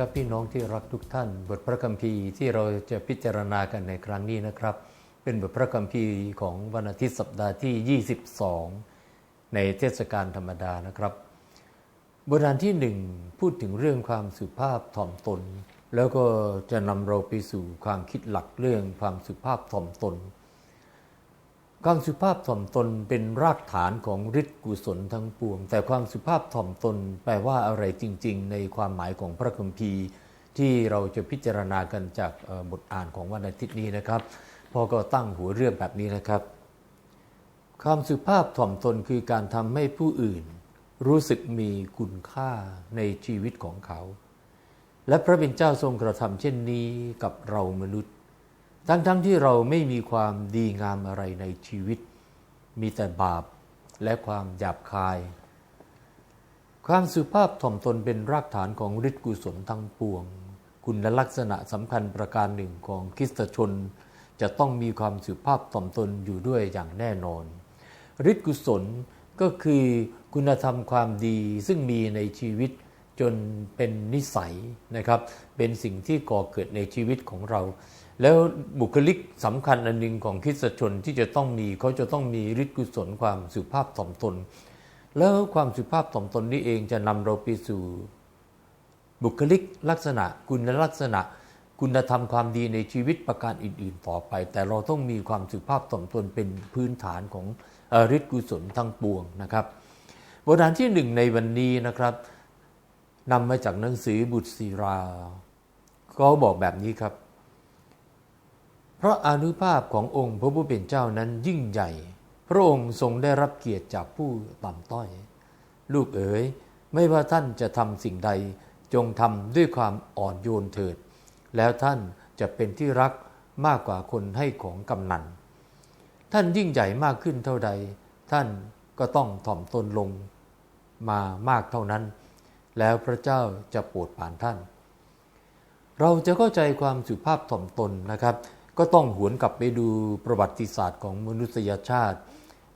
ครับพี่น้องที่รักทุกท่าน บทพระคัมภีร์ที่เราจะพิจารณากันในครั้งนี้นะครับ เป็นบทพระคัมภีร์ของวันอาทิตย์สัปดาห์ที่ 22 ในเทศกาลธรรมดานะครับบทานที่หนึ่งพูดถึงเรื่องความสุภาพถ่อมตน แล้วก็จะนำเราไปสู่ความคิดหลักเรื่องความสุภาพถ่อมตน ความสุภาพถ่อมตนเป็นรากฐานของฤทธิกุศลทั้งปวง แต่ความสุภาพถ่อมตนแปลว่าอะไรจริง ๆ ในความหมายของพระคัมภีร์ ที่เราจะพิจารณากันจากบทอ่านของวันอาทิตย์นี้นะครับพ่อก็ตั้งหัวเรื่องแบบนี้นะครับ ความสุภาพถ่อมตนคือการทำให้ผู้อื่น รู้สึกมีคุณค่าในชีวิตของเขา และพระเป็นเจ้าทรงกระทำเช่นนี้กับเรามนุษย์ ทั้งๆทที่เราไม่มีความดีงามอะไรในชีวิต มีแต่บาปและความหยาบคาย ความสุภาพถ่อมตนเป็นรากฐานของฤทธิกุศลทั้งปวง คุณลักษณะสำคัญประการหนึ่งของคริสตชน จะต้องมีความสุภาพถ่อมตนอยู่ด้วยอย่างแน่นอนฤทธิกุศลก็คือคุณธรรมความดีซึ่งมีในชีวิตจนเป็นนิสัยนะครับ เป็นสิ่งที่ก่อเกิดในชีวิตของเรา แล้วบุคลิกสำคัญอันหนึ่งของคริสชนที่จะต้องมีเขาจะต้องมีฤทธิ์กุศลความสุภาพถ่อมตน แล้วความสุภาพถ่อมตนนี้เองจะนำเราไปสู่ บุคลิกลักษณะ คุณลักษณะ คุณธรรมความดีในชีวิตประการอื่น ๆ ต่อไป แต่เราต้องมีความสุภาพถ่อมตนเป็นพื้นฐานของฤทธิ์กุศลทั้งปวงนะครับบทอ่านที่หนึ่งในวันนี้นะครับนำมาจากหนังสือบุตรศิรา ก็บอกแบบนี้ครับ เพราะอนุภาพขององค์พระผู้เป็นเจ้านั้นยิ่งใหญ่ พระองค์ทรงได้รับเกียรติจากผู้ต่ำต้อย ลูกเอ๋ยไม่ว่าท่านจะทำสิ่งใดจงทำด้วยความอ่อนโยนเถิด แล้วท่านจะเป็นที่รักมากกว่าคนให้ของกำนัน ท่านยิ่งใหญ่มากขึ้นเท่าใด ท่านก็ต้องถ่อมตนลงมามากเท่านั้น แล้วพระเจ้าจะโปรดปรานท่าน เราจะเข้าใจความสุภาพถ่อมตนนะครับ ก็ต้องหวนกลับไปดูประวัติศาสตร์ของมนุษยชาติ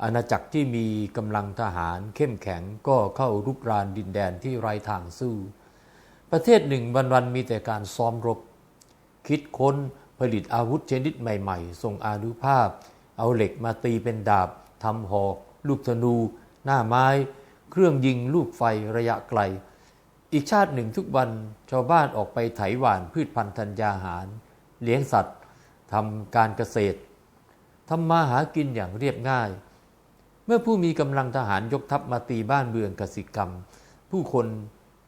อาณาจักรที่มีกำลังทหารเข้มแข็งก็เข้ารุกรานดินแดนที่ไร้ทางสู้ ประเทศหนึ่งวันๆมีแต่การซ้อมรบ คิดค้นผลิตอาวุธชนิดใหม่ๆทรงอานุภาพ เอาเหล็กมาตีเป็นดาบทำหอก ลูกธนู หน้าไม้ เครื่องยิงลูกไฟระยะไกล อีกชาติหนึ่งทุกวันชาวบ้านออกไปไถหว่านพืชพันธุ์ธัญญาหาร เลี้ยงสัตว์ ทำการเกษตรทำมาหากินอย่างเรียบง่าย เมื่อผู้มีกำลังทหารยกทัพมาตีบ้านเมืองกสิกรรม ผู้คน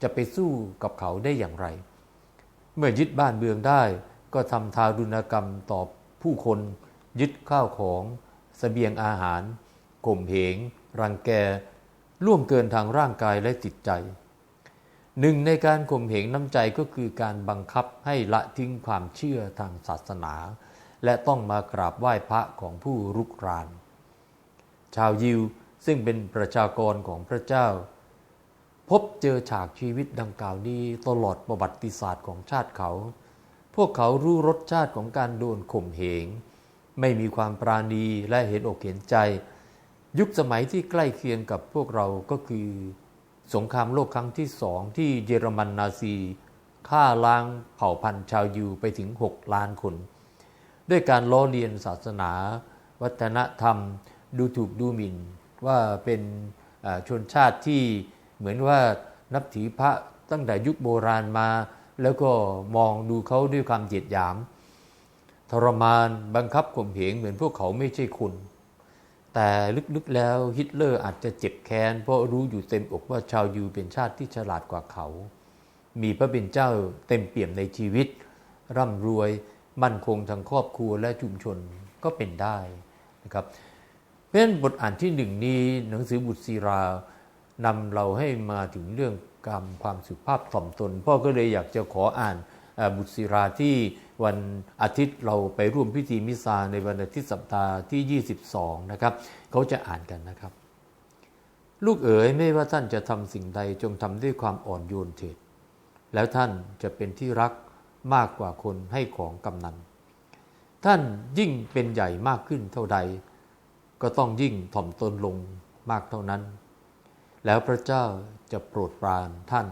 จะไปสู้กับเขาได้อย่างไร เมื่อยึดบ้านเมืองได้ก็ทำทารุณกรรมต่อผู้คน ยึดข้าวของสเสบียงอาหารข่มเหง รังแก ล่วงเกินทางร่างกายและจิตใจ หนึ่งในการข่มเหงน้ำใจก็คือการบังคับให้ละทิ้งความเชื่อทางศาสนา และต้องมากราบไหว้พระของผู้รุกราน ชาวยิวซึ่งเป็นประชากรของพระเจ้า พบเจอฉากชีวิตดังกล่าวนี้ตลอดประวัติศาสตร์ของชาติเขา พวกเขารู้รสชาติของการโดนข่มเหง ไม่มีความปราณีและเห็นอกเห็นใจ ยุคสมัยที่ใกล้เคียงกับพวกเราก็คือ สงครามโลกครั้งที่สองที่เยอรมันนาซีฆ่าล้างเผ่าพันธุ์ชาวยิวไปถึง 6 ล้านคน ด้วยการล้อเลียนศาสนา วัฒนธรรม ดูถูกดูหมิ่น ว่าเป็นชนชาติที่เหมือนว่านับถือพระตั้งแต่ยุคโบราณมา แล้วก็มองดูเขาด้วยความเหยียดหยาม ทรมานบังคับข่มเหงเหมือนพวกเขาไม่ใช่คนแต่ลึกๆแล้วฮิตเลอร์อาจจะเจ็บแค้นเพราะรู้อยู่เต็มอกว่าชาวยิวเป็นชาติที่ฉลาดกว่าเขา มีพระเป็นเจ้าเต็มเปี่ยมในชีวิต ร่ำรวย มั่นคงทางครอบครัวและชุมชนก็เป็นได้นะครับเพราะฉะนั้นบทอ่านที่หนึ่งนี้หนังสือบุตรศิรานำเราให้มาถึงเรื่องกรรมความสุภาพถ่อมตนพ่อก็เลยอยากจะขออ่านบุตรศิราที่วันอาทิตย์เราไปร่วมพิธีมิสซาในวันอาทิตย์สัปดาห์ที่ 22 นะครับ เขาจะอ่านกันนะครับ ลูกเอ๋ยไม่ว่าท่านจะทำสิ่งใดจงทำด้วยความอ่อนโยนเถิดแล้วท่านจะเป็นที่รัก มากกว่าคนให้ของกำนัน ท่านยิ่งเป็นใหญ่มากขึ้นเท่าใด ก็ต้องยิ่งถ่อมตนลงมากเท่านั้น แล้วพระเจ้าจะโปรดปรานท่าน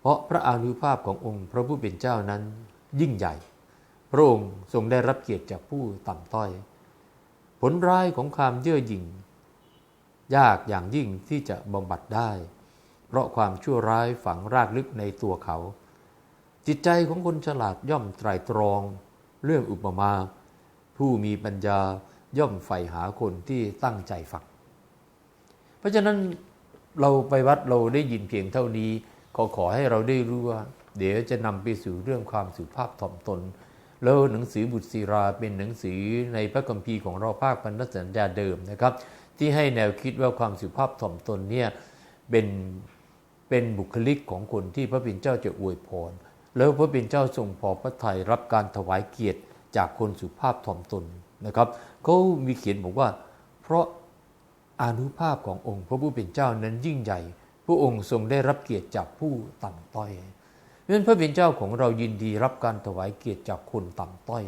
เพราะพระอานุภาพขององค์พระผู้เป็นเจ้านั้นยิ่งใหญ่ พระองค์ทรงได้รับเกียรติจากผู้ต่ำต้อย ผลร้ายของความเย่อหยิ่ง ยากอย่างยิ่งที่จะบำบัดได้ เพราะความชั่วร้ายฝังรากลึกในตัวเขา จิตใจของคนฉลาดย่อมไตรตรอง เรื่องอุปมา ผู้มีปัญญาย่อมใฝ่หาคนที่ตั้งใจฟังเพราะฉะนั้นเราไปวัดเราได้ยินเพียงเท่านี้ ขอขอให้เราได้รู้ว่า เดี๋ยวจะนำไปสู่เรื่องความสุภาพถ่อมตน แล้วหนังสือบุตรศิราเป็นหนังสือในพระคัมภีร์ของเราภาคพันธสัญญาเดิมนะครับ ที่ให้แนวคิดว่าความสุภาพถ่อมตนเนี่ยเป็นเป็นบุคลิกของคนที่พระบิดเจ้าจะอวยพร แล้วพระบิดเจ้าทรงพอพระทัยรับการถวายเกียรติจากคนสุภาพถ่อมตนนะครับเขามีเขียนบอกว่า เพราะอานุภาพขององค์พระผู้เป็นเจ้านั้นยิ่งใหญ่ พระองค์ทรงได้รับเกียรติจากผู้ต่ำต้อยเพราะนั้นพระเป็นเจ้าของเรายินดีรับการถวายเกียรติจากคนต่ำต้อย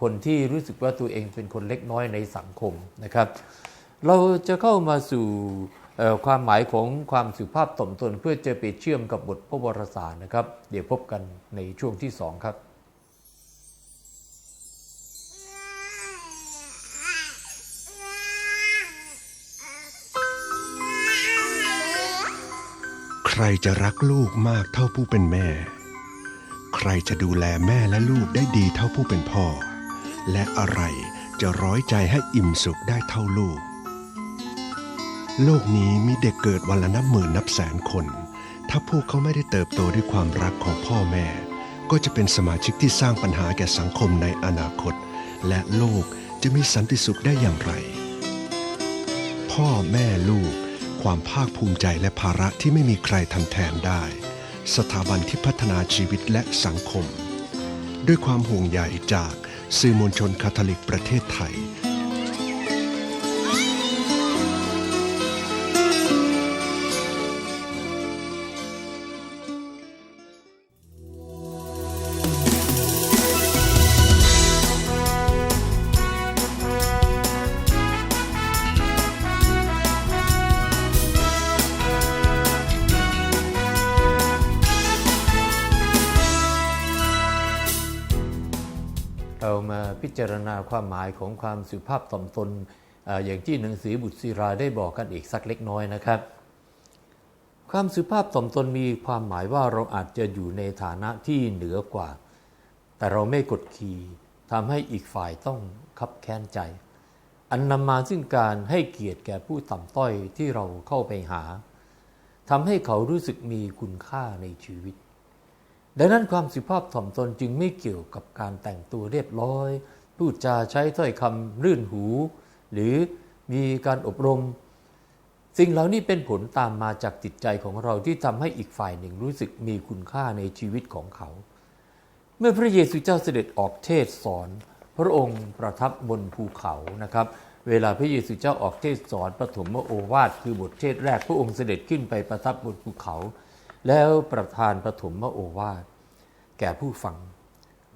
คนที่รู้สึกว่าตัวเองเป็นคนเล็กน้อยในสังคมนะครับ เราจะเข้ามาสู่ ความหมายของความสุภาพต่อมตนเพื่อจะไปเชื่อมกับบทพระวรสารนะครับ เดี๋ยวพบกันในช่วงที่สองครับใครจะรักลูกมากเท่าผู้เป็นแม่ ใครจะดูแลแม่และลูกได้ดีเท่าผู้เป็นพ่อ และอะไรจะร้อยใจให้อิ่มสุขได้เท่าลูก โลกนี้มีเด็กเกิดวันละนับหมื่นนับแสนคน ถ้าพวกเขาไม่ได้เติบโตด้วยความรักของพ่อแม่ ก็จะเป็นสมาชิกที่สร้างปัญหาแก่สังคมในอนาคต และโลกจะมีสันติสุขได้อย่างไร พ่อแม่ลูก ความภาคภูมิใจและภาระที่ไม่มีใครทำแทนได้ สถาบันที่พัฒนาชีวิตและสังคม ด้วยความห่วงใยจากสื่อมวลชนคาทอลิกประเทศไทย พิจารณาความหมายของความสุภาพต่อมตนอออย่างที่หนังสือบุตรศิราได้บอกกันอีกสักเล็กน้อยนะครับ ความสุภาพต่อมตนมีความหมายว่าเราอาจจะอยู่ในฐานะที่เหนือกว่า แต่เราไม่กดขี่ทำให้อีกฝ่ายต้องคับแค้นใจ อันนำมาซึ่งการให้เกียรติแก่ผู้ต่ำต้อยที่เราเข้าไปหาทำให้เขารู้สึกมีคุณค่าในชีวิต ดังนั้นความสุภาพถ่อมตนจึงไม่เกี่ยวกับการแต่งตัวเรียบร้อย พูดจาใช้ถ้อยคำรื่นหู หรือมีการอบรม สิ่งเหล่านี้เป็นผลตามมาจากจิตใจของเราที่ทำให้อีกฝ่ายหนึ่งรู้สึกมีคุณค่าในชีวิตของเขา เมื่อพระเยซูเจ้าเสด็จออกเทศสอน พระองค์ประทับบนภูเขานะครับ เวลาพระเยซูเจ้าออกเทศสอนปฐมโอวาทคือบทเทศแรกพระองค์เสด็จขึ้นไปประทับบนภูเขา แล้วประทานปฐมโอวาทแก่ผู้ฟัง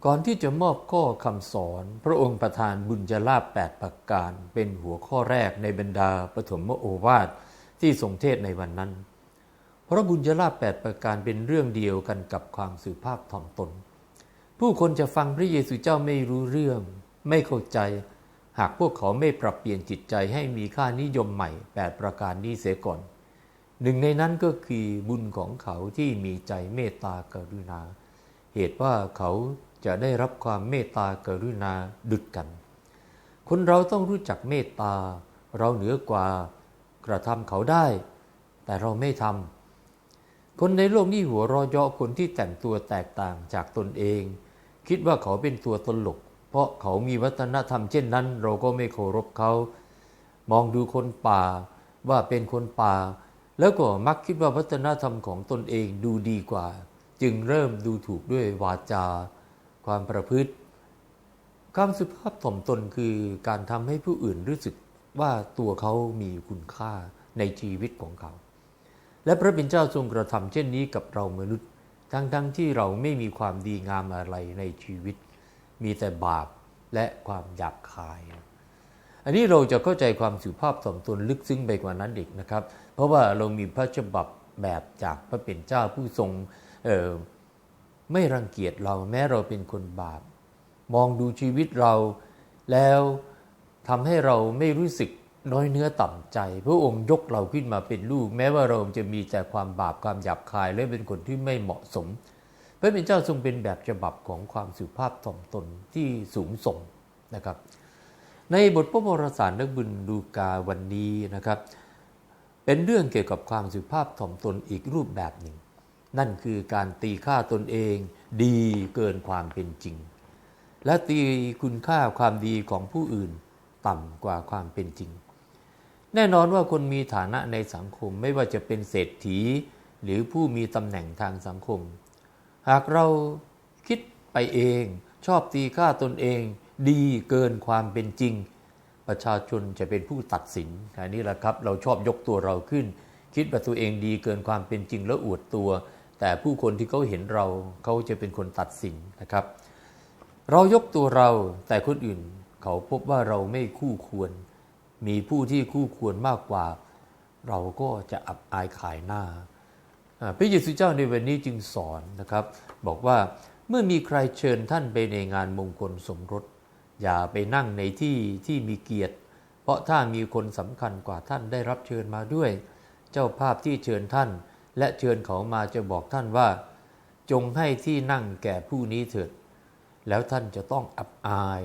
ก่อนที่จะมอบข้อคำสอน พระองค์ประทานบุญญาลาภแปดประการ เป็นหัวข้อแรกในบรรดาปฐมโอวาทที่ทรงเทศในวันนั้น เพราะบุญญาลาภแปดประการเป็นเรื่องเดียวกันกับความสุภาพถ่อมตน ผู้คนจะฟังพระเยซูเจ้าไม่รู้เรื่อง ไม่เข้าใจ หากพวกเขาไม่ปรับเปลี่ยนจิตใจให้มีค่านิยมใหม่แปดประการนี้เสียก่อน หนึ่งในนั้นก็คือบุญของเขาที่มีใจเมตตากรุณา เหตุว่าเขา จะได้รับความเมตตากรุณาดุดกัน คนเราต้องรู้จักเมตตา เราเหนือกว่ากระทำเขาได้ แต่เราไม่ทำคนในโลกนี้หัวเรอเยาะคนที่แต่งตัวแตกต่างจากตนเอง คิดว่าเขาเป็นตัวตลก เพราะเขามีวัฒนธรรมเช่นนั้น เราก็ไม่เคารพเขา มองดูคนป่าว่าเป็นคนป่า แล้วก็มักคิดว่าวัฒนธรรมของตนเองดูดีกว่า จึงเริ่มดูถูกด้วยวาจา ความประพฤติความสุภาพถ่อมตนคือการทำให้ผู้อื่นรู้สึกว่าตัวเขามีคุณค่าในชีวิตของเขา และพระบิดเจ้าทรงกระทำเช่นนี้กับเรามนุษย์ ทั้งๆทที่เราไม่มีความดีงามอะไรในชีวิต มีแต่บาปและความหยาบคาย อันนี้เราจะเข้าใจความสุภาพถ่อมตนลึกซึ้งไปกว่านั้นอีกนะครับ เพราะว่าเรามีพระฉบับแบบจากพระเป็นเจ้าผู้ทรงเออ ไม่รังเกียจเราแม้เราเป็นคนบาป มองดูชีวิตเรา แล้วทำให้เราไม่รู้สึกน้อยเนื้อต่ำใจ พระองค์ยกเราขึ้นมาเป็นลูก แม้ว่าเราจะมีแต่ความบาปความหยาบคายและเป็นคนที่ไม่เหมาะสม พระเป็นเจ้าทรงเป็นแบบฉบับของความสุภาพถ่อมตนที่สูงส่งนะครับ ในบทพระวรสารนักบุญดูกาวันนี้นะครับ เป็นเรื่องเกี่ยวกับความสุภาพถ่อมตนอีกรูปแบบหนึ่ง นั่นคือการตีค่าตนเองดีเกินความเป็นจริง และตีคุณค่าความดีของผู้อื่นต่ำกว่าความเป็นจริง แน่นอนว่าคนมีฐานะในสังคมไม่ว่าจะเป็นเศรษฐี หรือผู้มีตำแหน่งทางสังคม หากเราคิดไปเองชอบตีค่าตนเองดีเกินความเป็นจริง ประชาชนจะเป็นผู้ตัดสินอันนี้แหละครับ เราชอบยกตัวเราขึ้น คิดว่าตัวเองดีเกินความเป็นจริงแล้วอวดตัว แต่ผู้คนที่เขาเห็นเราเขาจะเป็นคนตัดสินนะครับ เรายกตัวเราแต่คนอื่นเขาพบว่าเราไม่คู่ควร มีผู้ที่คู่ควรมากกว่า เราก็จะอับอายขายหน้าพระเยซูเจ้าในวันนี้จึงสอนนะครับ บอกว่าเมื่อมีใครเชิญท่านไปในงานมงคลสมรส อย่าไปนั่งในที่ที่มีเกียรติ เพราะถ้ามีคนสำคัญกว่าท่านได้รับเชิญมาด้วย เจ้าภาพที่เชิญท่าน และเชิญเขามาจะบอกท่านว่า จงให้ที่นั่งแก่ผู้นี้เถิด แล้วท่านจะต้องอับอาย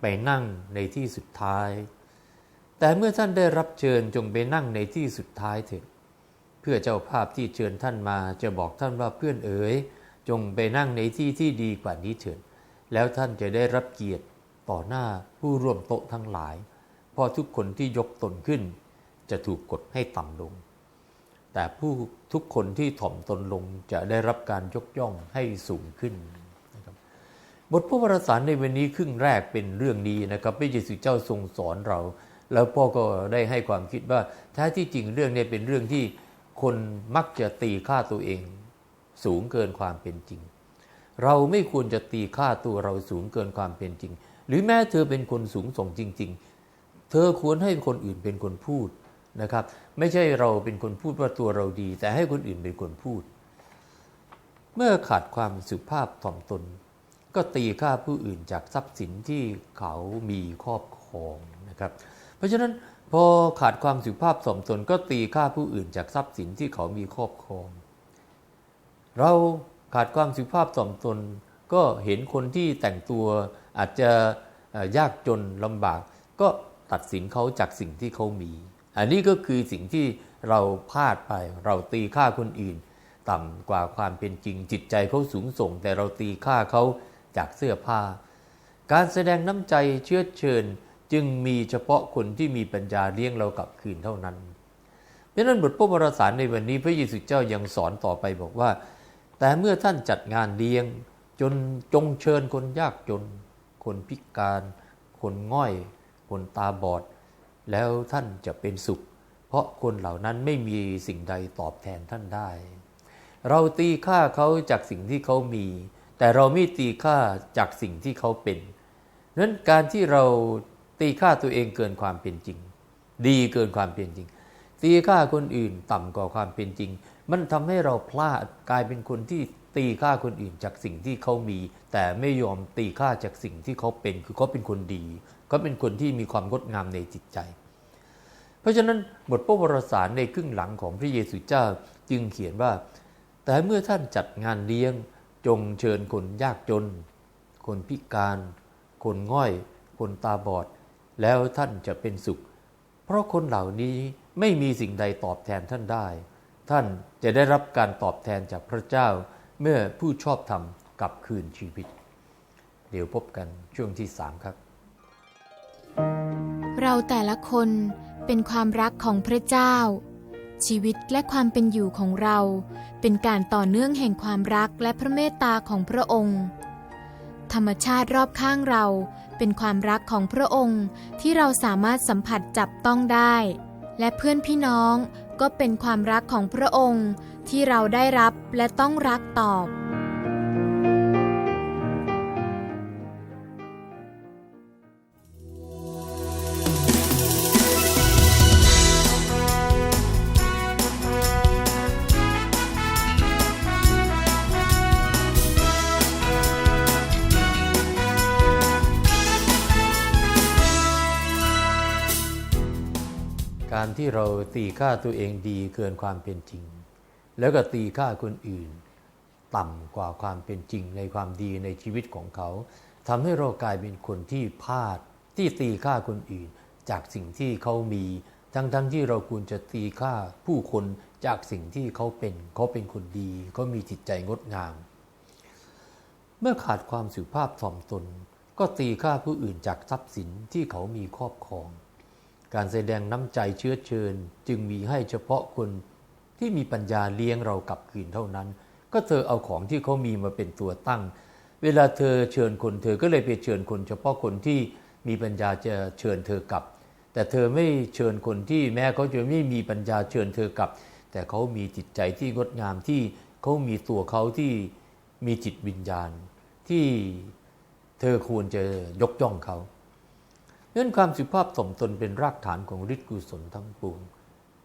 ไปนั่งในที่สุดท้าย แต่เมื่อท่านได้รับเชิญจงไปนั่งในที่สุดท้ายเถิด เพื่อเจ้าภาพที่เชิญท่านมาจะบอกท่านว่าเพื่อนเอ๋ยจงไปนั่งในที่ที่ดีกว่านี้เถิด แล้วท่านจะได้รับเกียรติต่อหน้าผู้ร่วมโต๊ะทั้งหลาย เพราะทุกคนที่ยกตนขึ้น จะถูกกดให้ต่ำลง แต่ผู้ทุกคนที่ถ่อมตนลงจะได้รับการยกย่องให้สูงขึ้นนะครับบทพระวรสารในวันนี้ครึ่งแรกเป็นเรื่องนี้นะครับพระเยซูเจ้าทรงสอนเรา แล้วพ่อก็ได้ให้ความคิดว่าแท้ที่จริงเรื่องนี้เป็นเรื่องที่คนมักจะตีค่าตัวเอง สูงเกินความเป็นจริง เราไม่ควรจะตีค่าตัวเราสูงเกินความเป็นจริง หรือแม้เธอเป็นคนสูงส่งจริง ๆ เธอควรให้คนอื่นเป็นคนพูด นะครับ ไม่ใช่เราเป็นคนพูดว่าตัวเราดี แต่ให้คนอื่นเป็นคนพูด เมื่อขาดความสุภาพถ่อมตน ก็ตีค่าผู้อื่นจากทรัพย์สินที่เขามีครอบครองนะครับ เพราะฉะนั้นพอขาดความสุภาพถ่อมตน ก็ตีค่าผู้อื่นจากทรัพย์สินที่เขามีครอบครอง เราขาดความสุภาพถ่อมตน ก็เห็นคนที่แต่งตัวอาจจะยากจนลำบากก็ตัดสินเขาจากสิ่งที่เขามี อันนี้ก็คือสิ่งที่เราพลาดไป เราตีค่าคนอื่น ต่ำกว่าความเป็นจริงจิตใจเขาสูงส่ง แต่เราตีค่าเขาจากเสื้อผ้า การแสดงน้ำใจเชื้อเชิญจึงมีเฉพาะคนที่มีปัญญาเลี้ยงเรากลับคืนเท่านั้นเพราะนั้นบทพระวรสารในวันนี้พระเยซูเจ้ายังสอนต่อไปบอกว่า แต่เมื่อท่านจัดงานเลี้ยง จนจงเชิญคนยากจน คนพิการ คนง่อย คนตาบอด แล้วท่านจะเป็นสุข เพราะคนเหล่านั้นไม่มีสิ่งใดตอบแทนท่านได้ เราตีค่าเขาจากสิ่งที่เขามี แต่เราไม่ตีค่าจากสิ่งที่เขาเป็นนั้นการที่เราตีค่าตัวเองเกินความเป็นจริง ดีเกินความเป็นจริง ตีค่าคนอื่นต่ำกว่าความเป็นจริง มันทำให้เราพลาดกลายเป็นคนที่ตีค่าคนอื่นจากสิ่งที่เขามี แต่ไม่ยอมตีค่าจากสิ่งที่เขาเป็น คือเขาเป็นคนดี เขาเป็นคนที่มีความงดงามในจิตใจ เพราะฉะนั้นบทพระวรสารในครึ่งหลังของพระเยซูเจ้าจึงเขียนว่า แต่เมื่อท่านจัดงานเลี้ยงจงเชิญคนยากจน คนพิการ คนง่อย คนตาบอด แล้วท่านจะเป็นสุข เพราะคนเหล่านี้ไม่มีสิ่งใดตอบแทนท่านได้ ท่านจะได้รับการตอบแทนจากพระเจ้า เมื่อผู้ชอบธรรมกลับคืนชีวิต เดี๋ยวพบกันช่วงที่สามครับ เราแต่ละคนเป็นความรักของพระเจ้า ชีวิตและความเป็นอยู่ของเราเป็นการต่อเนื่องแห่งความรักและพระเมตตาของพระองค์ ธรรมชาติรอบข้างเราเป็นความรักของพระองค์ที่เราสามารถสัมผัสจับต้องได้ และเพื่อนพี่น้องก็เป็นความรักของพระองค์ที่เราได้รับและต้องรักตอบ ที่เราตีค่าตัวเองดีเกินความเป็นจริง แล้วก็ตีค่าคนอื่น ต่ำกว่าความเป็นจริงในความดีในชีวิตของเขาทำให้เรากลายเป็นคนที่พลาดที่ตีค่าคนอื่น จากสิ่งที่เขามี ทั้งๆทที่เราควรจะตีค่าผู้คนจากสิ่งที่เขาเป็น เขาเป็นคนดีเขามีจิตใจงดงาม เมื่อขาดความสุภาพถ่อมตน ก็ตีค่าผู้อื่นจากทรัพย์สินที่เขามีครอบครอง การแสดงน้ำใจเชื้อเชิญจึงมีให้เฉพาะคนที่มีปัญญาเลี้ยงเรากลับคืนเท่านั้น ก็เธอเอาของที่เขามีมาเป็นตัวตั้ง เวลาเธอเชิญคนเธอก็เลยไปเชิญคน เฉพาะคนที่มีปัญญาจะเชิญเธอกลับ แต่เธอไม่เชิญคนที่แม้เขาจะไม่มีปัญญาเชิญเธอกลับ แต่เขามีจิตใจที่งดงามที่เขามีตัวเขาที่มีจิตวิญญาณ ที่เธอควรจะยกย่องเขา เนื่องความสุภาพสมตนเป็นรากฐานของฤทธิกุศลทั้งปวง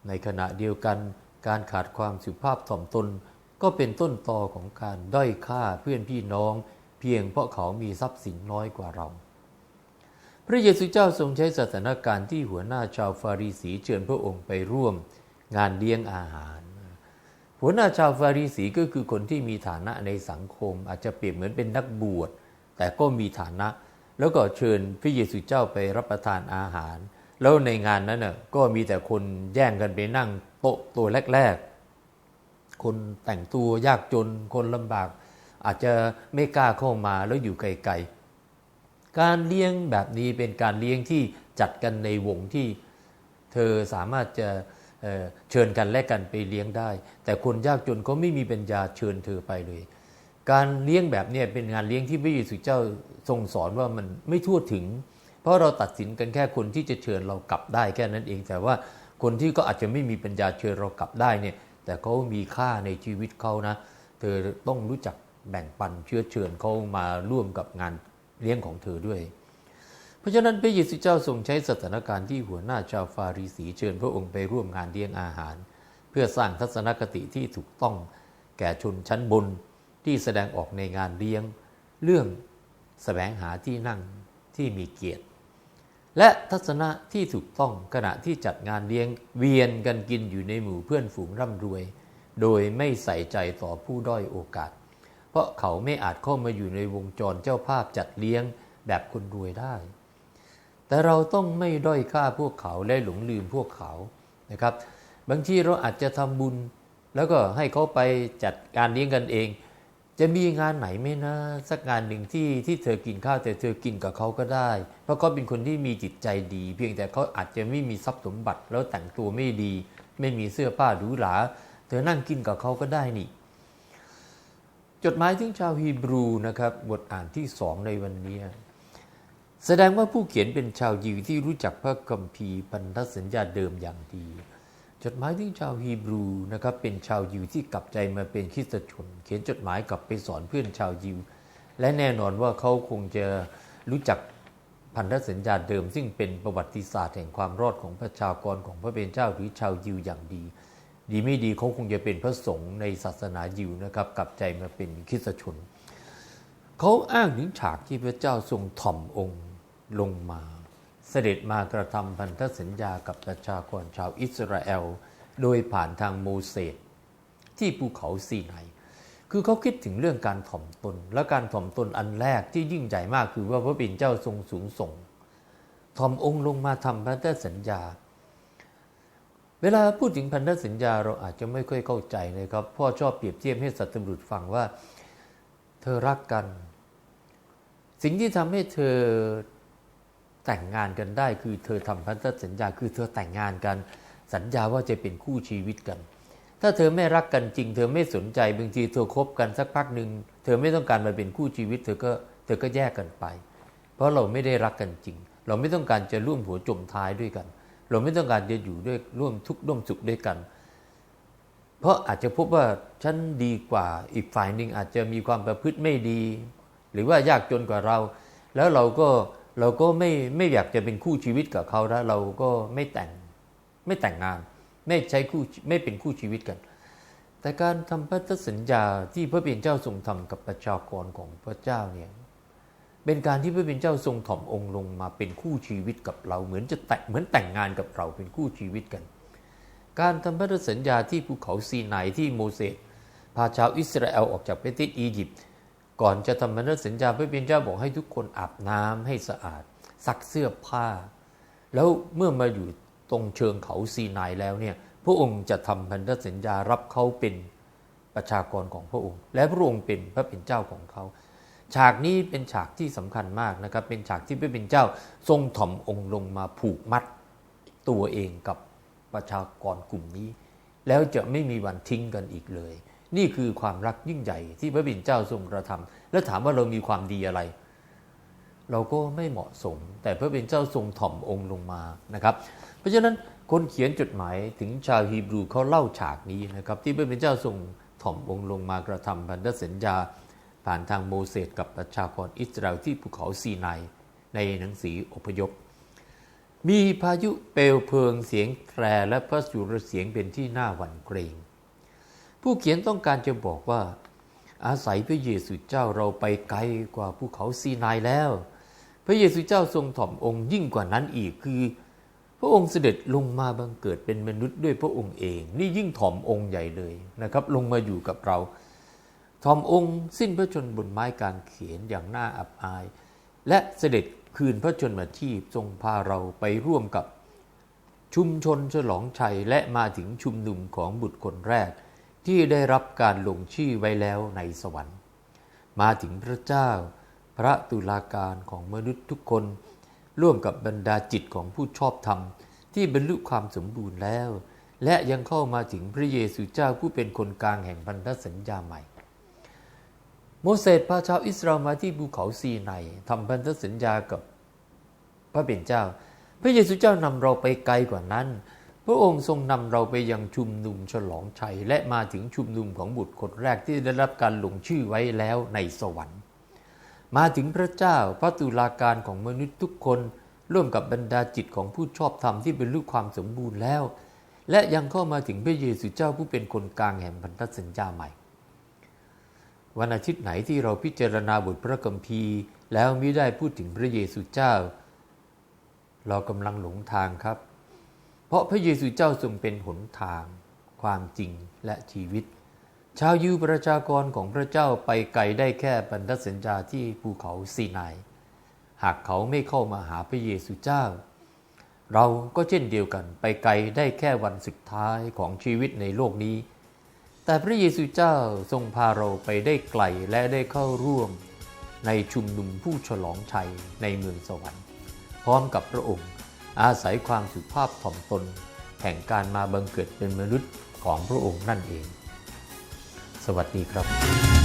ในขณะเดียวกัน การขาดความสุภาพถ่อมตน ก็เป็นต้นตอของการด้อยค่าเพื่อนพี่น้อง เพียงเพราะเขามีทรัพย์สินน้อยกว่าเรา พระเยซูเจ้าทรงใช้สถานการณ์ที่หัวหน้าชาวฟาริสีเชิญพระองค์ไปร่วม งานเลี้ยงอาหาร หัวหน้าชาวฟาริสีก็คือคนที่มีฐานะในสังคม อาจจะเปรียบเหมือนเป็นนักบวชแต่ก็มีฐานะ แล้วก็เชิญพระเยซูเจ้าไปรับประทานอาหาร แล้วในงานนั้นน่ะก็มีแต่คนแย่งกันไปนั่งโต๊ะตัวแรก ๆ คนแต่งตัวยากจนคนลำบาก อาจจะไม่กล้าเข้ามาแล้วอยู่ไกลๆการเลี้ยงแบบนี้เป็นการเลี้ยงที่จัดกันในวงที่เธอสามารถจะเเชิญกันและกันไปเลี้ยงได้ แต่คนยากจนเขาไม่มีปัญญาเชิญเธอไปเลย การเลี้ยงแบบนี้เป็นงานเลี้ยงที่พระเยซูเจ้าทรงสอนว่ามันไม่ทั่วถึง เพราะเราตัดสินกันแค่คนที่จะเชิญเรากลับได้แค่นั้นเอง แต่ว่าคนที่ก็อาจจะไม่มีปัญญาเชิญเรากลับได้เนี่ย แต่เขามีค่าในชีวิตเขานะ เธอต้องรู้จักแบ่งปันเชื้อเชิญเขามาร่วมกับงานเลี้ยงของเธอด้วย เพราะฉะนั้นพระเยซูเจ้าทรงใช้สถานการณ์ที่หัวหน้าชาวฟาริสีเชิญพระองค์ไปร่วมงานเลี้ยงอาหาร เพื่อสร้างทัศนคติที่ถูกต้องแก่ชนชั้นบน ที่แสดงออกในงานเลี้ยง เรื่องแสวงหาที่นั่งที่มีเกียรติ และทัศนะที่ถูกต้องขณะที่จัดงานเลี้ยงเวียนกันกินอยู่ในหมู่เพื่อนฝูงร่ำรวย โดยไม่ใส่ใจต่อผู้ด้อยโอกาส เพราะเขาไม่อาจเข้ามาอยู่ในวงจรเจ้าภาพจัดเลี้ยงแบบคนรวยได้ แต่เราต้องไม่ด้อยค่าพวกเขาและหลงลืมพวกเขานะครับ บางทีเราอาจจะทำบุญ แล้วก็ให้เขาไปจัดการเลี้ยงกันเอง จะมีงานไหนไหมนะ สักงานหนึ่งที่ที่เธอกินข้าวแต่เธอกินกับเขาก็ได้ เพราะเขาเป็นคนที่มีจิตใจดี เพียงแต่เขาอาจจะไม่มีทรัพย์สมบัติแล้วแต่งตัวไม่ดี ไม่มีเสื้อผ้าหรูหราเธอนั่งกินกับเขาก็ได้นี่ จดหมายถึงชาวฮีบรูนะครับบทอ่านที่สองในวันนี้ แสดงว่าผู้เขียนเป็นชาวยิวที่รู้จักพระคัมภีร์พันธสัญญาเดิมอย่างดี จดหมายถึงชาวฮีบรูนะครับเป็นชาวยิวที่กลับใจมาเป็นคริสตชน เขียนจดหมายกลับไปสอนเพื่อนชาวยิว และแน่นอนว่าเขาคงจะรู้จักพันธสัญญาเดิม ซึ่งเป็นประวัติศาสตร์แห่งความรอดของประชากรของพระเป็นเจ้าหรือชาวยิวอย่างดี ดีไม่ดีเขาคงจะเป็นพระสงฆ์ในศาสนายิวนะครับกลับใจมาเป็นคริสตชน เขาอ้างถึงฉากที่พระเจ้าทรงถ่อมองค์ลงมา เสด็จมากระทำพันธสัญญากับประชากรชาวอิสราเอล โดยผ่านทางโมเสสที่ภูเขาซีไนายคือเขาคิดถึงเรื่องการถ่อมตน และการถ่อมตนอันแรกที่ยิ่งใหญ่มากคือว่าพระบิดเจ้าทรงสูงส่งถ่อมองค์ลงมาทำพันธสัญญา เวลาพูดถึงพันธสัญญาเราอาจจะไม่ค่อยเข้าใจนะครับพ่อชอบเปรียบเทียบให้สัตว์ตำรุษฟังว่า เธอรักกัน สิ่งที่ทำให้เธอ แต่งงานกันได้ คือเธอทำพันธสัญญาคือเธอแต่งงานกัน สัญญาว่าจะเป็นคู่ชีวิตกัน ถ้าเธอไม่รักกันจริง เธอไม่สนใจบางทีเธอคบกันสักพักหนึ่งเธอไม่ต้องการมาเป็นคู่ชีวิต เธอก็เธอก็แยกกันไป เพราะเราไม่ได้รักกันจริง เราไม่ต้องการจะร่วมหัวจมท้ายด้วยกัน เราไม่ต้องการจะอยู่ด้วยร่วมทุกข์ร่วมสุขด้วยกัน เพราะอาจจะพบว่าฉันดีกว่าอีกฝ่ายหนึ่งอาจจะมีความประพฤติไม่ดี หรือว่ายากจนกว่าเรา แล้วเราก็เเราก็ไม่ไม่อยากจะเป็นคู่ชีวิตกับเขาแล้วเราก็ไม่แต่งไม่แต่งงาน ไม่ใช้คู่ไม่เป็นคู่ชีวิตกัน แต่การทำพันธสัญญาที่พระเป็นเจ้าทรงทำกับประชากรของพระเจ้าเนี่ยเป็นการที่พระเป็นเจ้าทรงถ่อมองค์ลงมาเป็นคู่ชีวิตกับเราเหมือนจะแต่งเหมือนแต่งงานกับเราเป็นคู่ชีวิตกัน การทำพันธสัญญาที่ภูเขาซีไนาที่โมเสสพาชาวอิสราเอลออกจากประเทศอียิปต์ ก่อนจะทำพันธสัญญาพระเป็นเจ้าบอกให้ทุกคนอาบน้ำให้สะอาด ซักเสื้อผ้า แล้วเมื่อมาอยู่ตรงเชิงเขาซีนายแล้วเนี่ยพระองค์จะทำพันธสัญญารับเขาเป็นประชากรของพระองค์ และพระองค์เป็นพระเป็นเจ้าของเขา ฉากนี้เป็นฉากที่สำคัญมากนะครับ เป็นฉากที่พระเป็นเจ้าทรงถ่อมองค์ลงมาผูกมัดตัวเองกับประชากรกลุ่มนี้ แล้วจะไม่มีวันทิ้งกันอีกเลย นี่คือความรักยิ่งใหญ่ที่พระบิดาเจ้าทรงกระทำแล้วถามว่าเรามีความดีอะไร เราก็ไม่เหมาะสม แต่พระเป็นเจ้าทรงถ่อมองค์ลงมานะครับ เพราะฉะนั้นคนเขียนจดหมายถึงชาวฮีบรูเขาเล่าฉากนี้นะครับ ที่พระเป็นเจ้าทรงถ่อมองค์ลงมากระทำพันธสัญญา ผ่านทางโมเสสกับประชากรอิสราเอลที่ภูเขาซีไนายในหนังสืออพยพ มีพายุเปลวเพลิงเสียงแตรและพระสุรเสียงเป็นที่น่าหวั่นเกรง ผู้เขียนต้องการจะบอกว่า อาศัยพระเยซูเจ้าเราไปไกลกว่าภูเขาซีนายแล้ว พระเยซูเจ้าทรงถ่อมองค์ยิ่งกว่านั้นอีกคือ พระองค์เสด็จลงมาบังเกิดเป็นมนุษย์ด้วยพระองค์เอง นี่ยิ่งถ่อมองค์ใหญ่เลยนะครับ ลงมาอยู่กับเราทอมองค์สิ้นพระชนบนไม้กางเขนอย่างน่าอับอาย และเสด็จคืนพระชนมาชีพทรงพาเราไปร่วมกับชุมชนฉลองชัยและมาถึงชุมนุมของบุตรคนแรก ที่ได้รับการลงชื่อไว้แล้วในสวรรค์ มาถึงพระเจ้า พระตุลาการของมนุษย์ทุกคน ร่วมกับบรรดาจิตของผู้ชอบธรรม ที่บรรลุความสมบูรณ์แล้ว และยังเข้ามาถึงพระเยซูเจ้าผู้เป็นคนกลางแห่งพันธสัญญาใหม่ โมเสสพาชาวอิสราเอลมาที่ภูเขาซีไนทำพันธสัญญากับพระเป็นเจ้า พระเยซูเจ้านำเราไปไกลกว่านั้น พระองค์ทรงนำเราไปยังชุมนุมฉลองชัย และมาถึงชุมนุมของบุตรคนแรกที่ได้รับการลงชื่อไว้แล้วในสวรรค์ มาถึงพระเจ้าพระตุลาการของมนุษย์ทุกคน ร่วมกับบรรดาจิตของผู้ชอบธรรมที่เป็นลูกความสมบูรณ์แล้ว และยังเข้ามาถึงพระเยซูเจ้าผู้เป็นคนกลางแห่งพันธสัญญาใหม่ วันอาทิตย์ไหนที่เราพิจารณาบทพระคัมภีร์ แล้วมิได้พูดถึงพระเยซูเจ้า เรากำลังหลงทางครับ เพราะพระเยซูเจ้าทรงเป็นหนทาง ความจริงและชีวิต ชาวยิวประชากรของพระเจ้าไปไกลได้แค่บรรทัดสัญญาที่ภูเขาซีนายหากเขาไม่เข้ามาหาพระเยซูเจ้า เราก็เช่นเดียวกันไปไกลได้แค่วันสุดท้ายของชีวิตในโลกนี้ แต่พระเยซูเจ้าทรงพาเราไปได้ไกลและได้เข้าร่วม ในชุมนุมผู้ฉลองชัยในเมืองสวรรค์ พร้อมกับพระองค์ อาศัยความสุภาพถ่อมตน แห่งการมาบังเกิดเป็นมนุษย์ของพระองค์นั่นเอง สวัสดีครับ